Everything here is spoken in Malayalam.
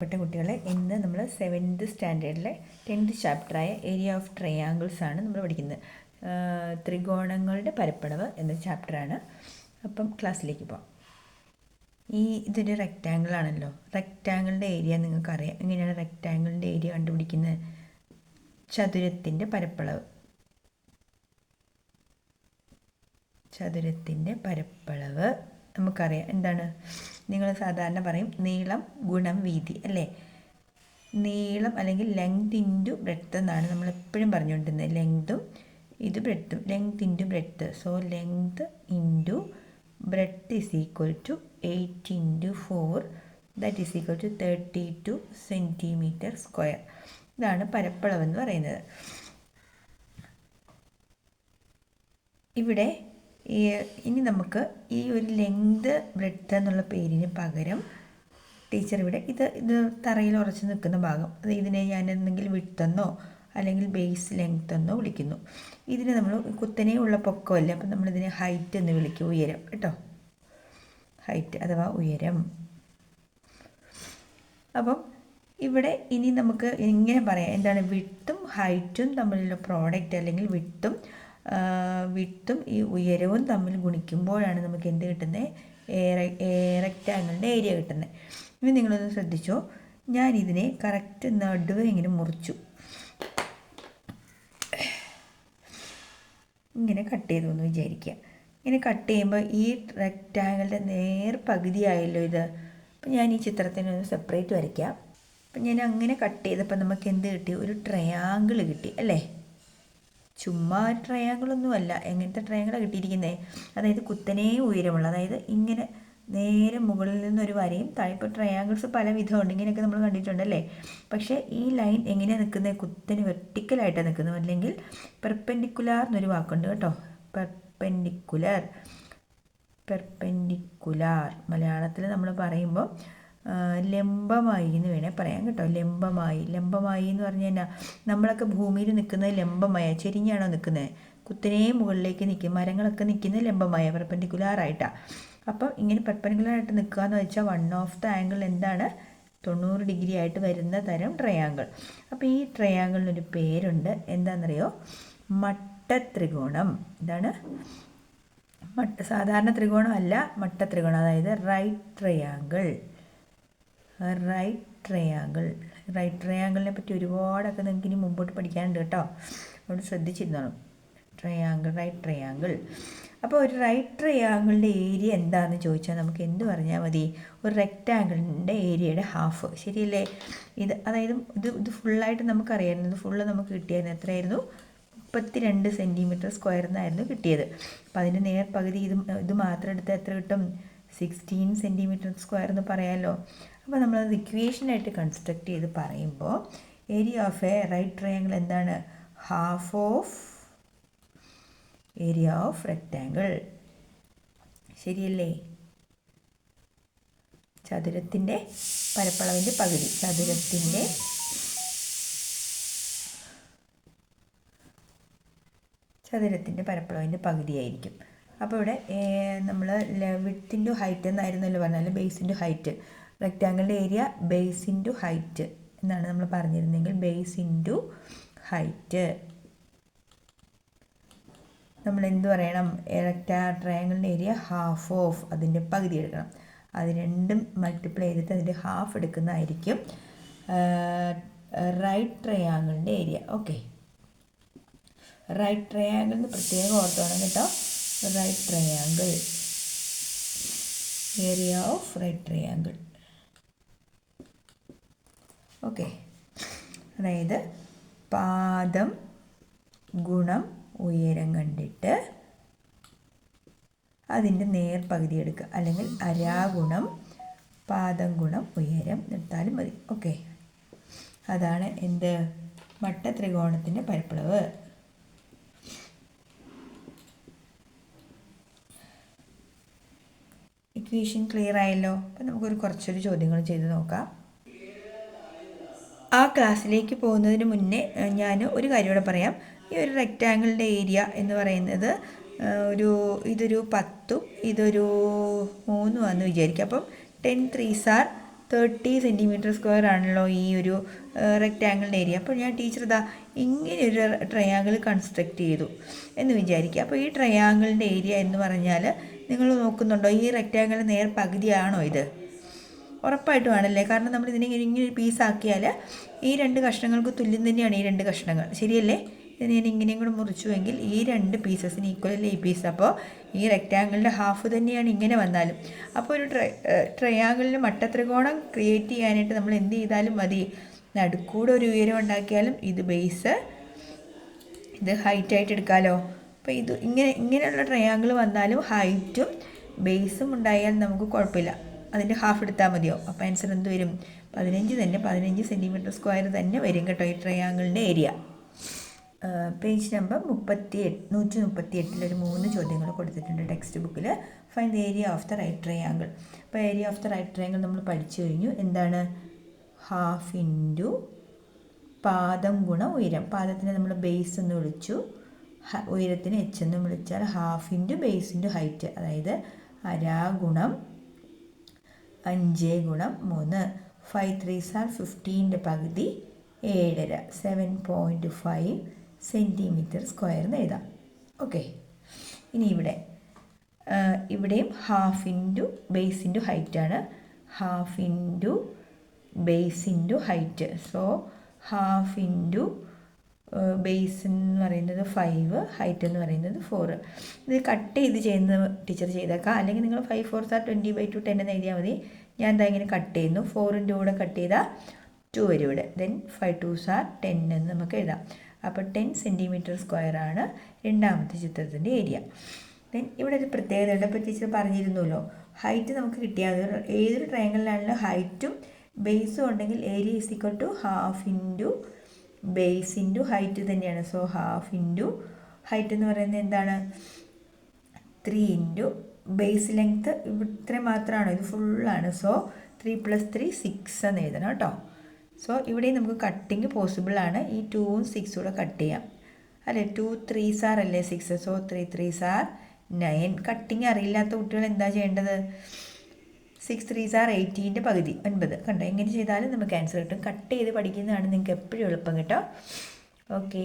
പ്പെട്ട കുട്ടികളെ ഇന്ന് നമ്മൾ സെവൻത് സ്റ്റാൻഡേർഡിലെ ടെൻത്ത് ചാപ്റ്ററായ ഏരിയ ഓഫ് ട്രയാങ്കിൾസ് ആണ് നമ്മൾ പഠിക്കുന്നത്. ത്രികോണങ്ങളുടെ പരപ്പളവ് എന്ന ചാപ്റ്ററാണ് അപ്പം ക്ലാസ്സിലേക്ക് പോകാം ഈ ഇതൊരു റെക്റ്റാങ്കിൾ ആണല്ലോ. റെക്റ്റാങ്കിളിന്റെ ഏരിയ നിങ്ങൾക്കറിയാം. എങ്ങനെയാണ് റെക്റ്റാങ്കിളിന്റെ ഏരിയ കണ്ടുപിടിക്കുന്നത് ചതുരത്തിന്റെ പരപ്പളവ്. ചതുരത്തിന്റെ പരപ്പളവ്. നമുക്കറിയാം. എന്താണ്? നിങ്ങൾ സാധാരണ പറയും നീളം ഗുണം വീതി അല്ലേ? നീളം അല്ലെങ്കിൽ ലെങ്ത് ഇന്റു ബ്രെഡ്ത്ത് എന്നാണ് നമ്മൾ എപ്പോഴും പറഞ്ഞുകൊണ്ടിരുന്നത്. ലെങ്തും ഇത് ബ്രെഡ്ത്തും length into breadth so length into breadth is equal to eight into four that is equal to thirty two centimetre square ഇതാണ് പരപ്പളവെന്ന് പറയുന്നത്. ഇവിടെ ഇനി നമുക്ക് ഈ ഒരു ലെങ്ത് ബ്രെഡ്ത്ത് എന്നുള്ള പേരിന് പകരം ടീച്ചർ ഇവിടെ ഇത് ഇത് തറയിൽ ഉറച്ച് നിൽക്കുന്ന ഭാഗം. അത് ഇതിനെ ഞാൻ എന്തെങ്കിലും വിട്ടെന്നോ അല്ലെങ്കിൽ ബേസ് ലെങ്ത് എന്നോ വിളിക്കുന്നു. ഇതിന് നമ്മൾ കുത്തനെ ഉള്ള പൊക്കമല്ലേ അപ്പം നമ്മളിതിനെ ഹൈറ്റ് എന്ന് വിളിക്കും ഉയരം കേട്ടോ? ഹൈറ്റ് അഥവാ ഉയരം. അപ്പം ഇവിടെ ഇനി നമുക്ക് ഇങ്ങനെ പറയാം എന്താണ് വിട്ടും ഹൈറ്റും തമ്മിലുള്ള പ്രോഡക്റ്റ് അല്ലെങ്കിൽ വിട്ടും വിട്ടും ഈ ഉയരവും തമ്മിൽ ഗുണിക്കുമ്പോഴാണ് നമുക്ക് എന്ത് കിട്ടുന്നത് റെക്റ്റാങ്കിളിന്റെ ഏരിയ കിട്ടുന്നത് ഇനി നിങ്ങളൊന്ന് ശ്രദ്ധിച്ചോ? ഞാൻ ഇതിനെ കറക്റ്റ് നടുവ് ഇങ്ങനെ മുറിച്ചു. ഇങ്ങനെ കട്ട് ചെയ്തു എന്ന് വിചാരിക്കുക ഇങ്ങനെ കട്ട് ചെയ്യുമ്പോൾ ഈ റെക്റ്റാങ്കിളിന്റെ നേർ പകുതിയായല്ലോ ഇത്. അപ്പം ഞാൻ ഈ ചിത്രത്തിന് ഒന്ന് സെപ്പറേറ്റ് വരയ്ക്കാം. അപ്പം ഞാൻ അങ്ങനെ കട്ട് ചെയ്തപ്പോൾ നമുക്ക് എന്ത് കിട്ടി? ഒരു ട്രയാങ്കിൾ കിട്ടി അല്ലേ? ചുമ്മാ ട്രയാങ്കിളൊന്നും അല്ല എങ്ങനത്തെ ട്രയാങ്കിളാണ് കിട്ടിയിരിക്കുന്നത് അതായത് കുത്തനെ ഉയരമുള്ള അതായത് ഇങ്ങനെ നേരെ മുകളിൽ നിന്നൊരു വരയും താഴെ ട്രയാങ്കിൾസ് പല വിധമുണ്ട് ഇങ്ങനെയൊക്കെ നമ്മൾ കണ്ടിട്ടുണ്ടല്ലേ? പക്ഷേ ഈ ലൈൻ എങ്ങനെയാണ് നിൽക്കുന്നത് കുത്തന് വെർട്ടിക്കലായിട്ടാണ് നിൽക്കുന്നത് അല്ലെങ്കിൽ പെർപെൻഡിക്കുലാർ എന്നൊരു വാക്കുണ്ട് കേട്ടോ. പെർപെൻഡിക്കുലർ പെർപെൻഡിക്കുലാർ മലയാളത്തിൽ നമ്മൾ പറയുമ്പോൾ ലംബമായി എന്ന് വേണേൽ പറയാം കേട്ടോ. ലംബമായി. ലംബമായി എന്ന് പറഞ്ഞു കഴിഞ്ഞാൽ നമ്മളൊക്കെ ഭൂമിയിൽ നിൽക്കുന്നത് ലംബമായ ചെരിഞ്ഞാണോ നിൽക്കുന്നത്? കുത്തിനെ മുകളിലേക്ക് നിൽക്കും. മരങ്ങളൊക്കെ നിൽക്കുന്നത് ലംബമായ പെർപ്പൻഡിക്കുലാറായിട്ടാണ് അപ്പം ഇങ്ങനെ പെർപ്പൻഡിക്കുലാറായിട്ട് നിൽക്കുക എന്ന് വെച്ചാൽ വൺ ഓഫ് ദ ആംഗിൾ എന്താണ്? തൊണ്ണൂറ് ഡിഗ്രി ആയിട്ട് വരുന്ന തരം ട്രയാങ്കിൾ അപ്പോൾ ഈ ട്രയാങ്കിളിനൊരു പേരുണ്ട്. എന്താണെന്നറിയോ? മട്ട ത്രികോണം എന്താണ് മട്ട സാധാരണ ത്രികോണം അല്ല മട്ട ത്രികോണം അതായത് right triangle right triangle right ട്രയാങ്കിളിനെ പറ്റി ഒരുപാടൊക്കെ നിങ്ങൾക്ക് ഇനി മുമ്പോട്ട് പഠിക്കാനുണ്ട് കേട്ടോ. അതുകൊണ്ട് ശ്രദ്ധിച്ചിരുന്നോളും ട്രയാങ്കിൾ റൈറ്റ് ട്രയാങ്കിൾ അപ്പോൾ ഒരു റൈറ്റ് ട്രയാങ്കിളിന്റെ ഏരിയ എന്താണെന്ന് ചോദിച്ചാൽ നമുക്ക് എന്ത് പറഞ്ഞാൽ മതി? ഒരു റെക്റ്റാങ്കിളിന്റെ ഏരിയയുടെ ഹാഫ് ശരിയല്ലേ? ഇത് അതായത് ഇത് ഇത് ഫുള്ളായിട്ട് നമുക്കറിയായിരുന്നു ഇത് ഫുള്ള് നമുക്ക് കിട്ടിയായിരുന്നു എത്രയായിരുന്നു? മുപ്പത്തി രണ്ട് സെന്റിമീറ്റർ സ്ക്വയർ എന്നായിരുന്നു കിട്ടിയത്. അപ്പോൾ അതിന്റെ നേർ പകുതി ഇത് ഇത് മാത്രം എടുത്താൽ എത്ര കിട്ടും? സിക്സ്റ്റീൻ സെന്റിമീറ്റർ സ്ക്വയർ എന്ന് പറയാമല്ലോ അപ്പോൾ നമ്മളത് ഇക്വേഷനായിട്ട് കൺസ്ട്രക്ട് ചെയ്ത് പറയുമ്പോൾ area of a right triangle എന്താണ്? Half of area of rectangle ശരിയല്ലേ? ചതുരത്തിന്റെ പരപ്പളവിന്റെ പകുതി. ചതുരത്തിന്റെ ചതുരത്തിന്റെ പരപ്പളവിന്റെ പകുതിയായിരിക്കും അപ്പോൾ ഇവിടെ നമ്മൾ വിത്തിന്റെ ഹൈറ്റ് എന്നായിരുന്നല്ലോ പറഞ്ഞാൽ ബേസിന്റെ ഹൈറ്റ് റെക്റ്റാങ്കിളിന്റെ ഏരിയ ബേസ് ഇന്റു ഹൈറ്റ് എന്നാണ് നമ്മൾ പറഞ്ഞിരുന്നെങ്കിൽ ബേസ് ഇന്റു ഹൈറ്റ് നമ്മൾ എന്ത് പറയണം? റെക്റ്റാ ട്രയാങ്കിളിന്റെ ഏരിയ ഹാഫ് ഓഫ് അതിന്റെ പകുതി എടുക്കണം. അത് രണ്ടും മൾട്ടിപ്ലൈ ചെയ്തിട്ട് അതിന്റെ ഹാഫ് എടുക്കുന്നതായിരിക്കും. റൈറ്റ് ട്രയാങ്കിളിന്റെ ഏരിയ ഓക്കെ റൈറ്റ് ട്രയാങ്കിളിന് പ്രത്യേകം ഓർത്തോണം കേട്ടോ. Right triangle area of right triangle okay. അതായത് പാദം ഗുണം ഉയരം കണ്ടിട്ട് അതിന്റെ നേർ പകുതി എടുക്കുക. അല്ലെങ്കിൽ അരാഗുണം പാദം ഗുണം ഉയരം എടുത്താലും മതി. ഓക്കെ. അതാണ് എന്ത് മട്ട ത്രികോണത്തിന്റെ പരപ്പളവ്. ഇക്വേഷൻ ക്ലിയർ ആയല്ലോ? അപ്പം നമുക്കൊരു കുറച്ചൊരു ചോദ്യങ്ങൾ ചെയ്ത് നോക്കാം. ആ ക്ലാസ്സിലേക്ക് പോകുന്നതിന് മുന്നേ ഞാൻ ഒരു കാര്യം കൂടെ പറയാം. ഈ ഒരു റെക്റ്റാങ്കിളിന്റെ ഏരിയ എന്ന് പറയുന്നത് ഒരു ഇതൊരു പത്തും ഇതൊരു മൂന്നും ആണെന്ന് വിചാരിക്കുക അപ്പം ten threes are thirty centimetre square ആണല്ലോ ഈ ഒരു റെക്റ്റാങ്കിളിന്റെ ഏരിയ അപ്പോൾ ഞാൻ ടീച്ചർ ഇതാ ഇങ്ങനെ ഒരു ട്രയാങ്കിൾ കൺസ്ട്രക്റ്റ് ചെയ്തു എന്ന് വിചാരിക്കുക അപ്പോൾ ഈ ട്രയാങ്കിളിന്റെ ഏരിയ എന്ന് പറഞ്ഞാൽ നിങ്ങൾ നോക്കുന്നുണ്ടോ? ഈ റെക്റ്റാങ്കിൾ നേർ പകുതിയാണോ ഇത്? ഉറപ്പായിട്ടും ആണല്ലേ? കാരണം നമ്മൾ ഇതിനെ ഇങ്ങനെ ഒരു പീസാക്കിയാൽ ഈ രണ്ട് കഷ്ണങ്ങൾക്ക് തുല്യം തന്നെയാണ് ഈ രണ്ട് കഷ്ണങ്ങൾ. ശരിയല്ലേ? ഇത് ഞാൻ ഇങ്ങനെയും കൂടെ മുറിച്ചുവെങ്കിൽ ഈ രണ്ട് പീസസിന് ഈക്വൽ അല്ലേ ഈ പീസ് അപ്പോൾ ഈ റെക്റ്റാങ്കിളിന്റെ ഹാഫ് തന്നെയാണ് ഇങ്ങനെ വന്നാലും. അപ്പോൾ ഒരു ട്രൈ ട്രയാങ്കിളിൽ മട്ടത്രികോണം ക്രിയേറ്റ് ചെയ്യാനായിട്ട് നമ്മൾ എന്ത് ചെയ്താലും മതി. നടുക്കൂടെ ഒരു ഉയരം ഉണ്ടാക്കിയാലും ഇത് ബേസ് ഇത് ഹൈറ്റായിട്ട് എടുക്കാമല്ലോ അപ്പോൾ ഇത് ഇങ്ങനെ ഇങ്ങനെയുള്ള ട്രയാങ്കിൾ വന്നാലും ഹൈറ്റും ബേസും ഉണ്ടായാൽ നമുക്ക് കുഴപ്പമില്ല. അതിന്റെ ഹാഫ് എടുത്താൽ മതിയോ? അപ്പോൾ ആൻസർ എന്ത് വരും? പതിനഞ്ച് തന്നെ പതിനഞ്ച് സെന്റിമീറ്റർ സ്ക്വയർ തന്നെ വരും കേട്ടോ ഈ ട്രയാങ്കിളിന്റെ ഏരിയ പേജ് നമ്പർ മുപ്പത്തി എട്ട് നൂറ്റി മുപ്പത്തി എട്ടിൽ ഒരു മൂന്ന് ചോദ്യങ്ങൾ കൊടുത്തിട്ടുണ്ട് ടെക്സ്റ്റ് ബുക്കിൽ find the area of the right triangle അപ്പോൾ area of the right triangle നമ്മൾ പഠിച്ചു കഴിഞ്ഞു. എന്താണ്? ഹാഫ് ഇന്റു പാദം ഗുണം ഉയരം. പാദത്തിനെ നമ്മൾ ബേസ് എന്ന് വിളിച്ചു. ഉയരത്തിന് എച്ച് എന്ന് വിളിച്ചാൽ half into base into height അതായത് അരാ ഗുണം അഞ്ച് ഗുണം മൂന്ന്. ഫൈവ് ത്രീ സാർ ഫിഫ്റ്റീന്റെ പകുതി ഏഴര. Seven point five centimetre square എന്ന് എഴുതാം. ഓക്കെ ഇനി ഇവിടെ ഇവിടെയും half into base into ഹൈറ്റാണ് half into base height so half into base എന്ന് പറയുന്നത് ഫൈവ് ഹൈറ്റ് എന്ന് പറയുന്നത് ഫോർ ഇത് കട്ട് ചെയ്ത് ചെയ്യുന്ന ടീച്ചർ ചെയ്തേക്കാം. അല്ലെങ്കിൽ നിങ്ങൾ five fours are twenty by two ten എന്ന് എഴുതിയാൽ മതി. ഞാൻ എന്താ ഇങ്ങനെ കട്ട് ചെയ്യുന്നു. ഫോറിന്റെ കൂടെ കട്ട് ചെയ്താൽ ടു വരും ഇവിടെ. Then five twos are ten എന്ന് നമുക്ക് എഴുതാം. അപ്പോൾ ടെൻ സെന്റിമീറ്റർ സ്ക്വയർ ആണ് രണ്ടാമത്തെ ചിത്രത്തിന്റെ ഏരിയ ദെൻ ഇവിടെ ഒരു പ്രത്യേകതയുടെ ഇപ്പോൾ ടീച്ചർ പറഞ്ഞിരുന്നല്ലോ. ഹൈറ്റ് നമുക്ക് കിട്ടിയാൽ. ഏതൊരു ട്രയാങ്കിളിലാണെങ്കിലും ഹൈറ്റും ബേസും ഉണ്ടെങ്കിൽ area is equal to half into base into height തന്നെയാണ്. സോ ഹാഫ് ഇന്റു ഹൈറ്റ് എന്ന് പറയുന്നത് എന്താണ്? ത്രീ ഇന്റു ബേസ് ലെങ്ത്ത് ഇത്രയും മാത്രമാണ്? ഇത് ഫുള്ളാണ്. So three plus three six എന്ന് എഴുതണം കേട്ടോ. സോ ഇവിടെ നമുക്ക് കട്ടിങ് പോസിബിൾ ആണ്. ഈ ടൂവും സിക്സും കൂടെ കട്ട് ചെയ്യാം. അല്ലേ? ടു ത്രീ സാർ അല്ലേ six so three threes are nine cutting അറിയില്ലാത്ത കുട്ടികൾ എന്താ ചെയ്യേണ്ടത്? സിക്സ് ത്രീ സാർ എയ്റ്റീന്റെ പകുതി ഒൻപത് കണ്ടോ? എങ്ങനെ ചെയ്താലും നമുക്ക് ആൻസർ കിട്ടും. കട്ട് ചെയ്ത് പഠിക്കുന്നതാണ് നിങ്ങൾക്ക് എപ്പോഴും എളുപ്പം കേട്ടോ. ഓക്കെ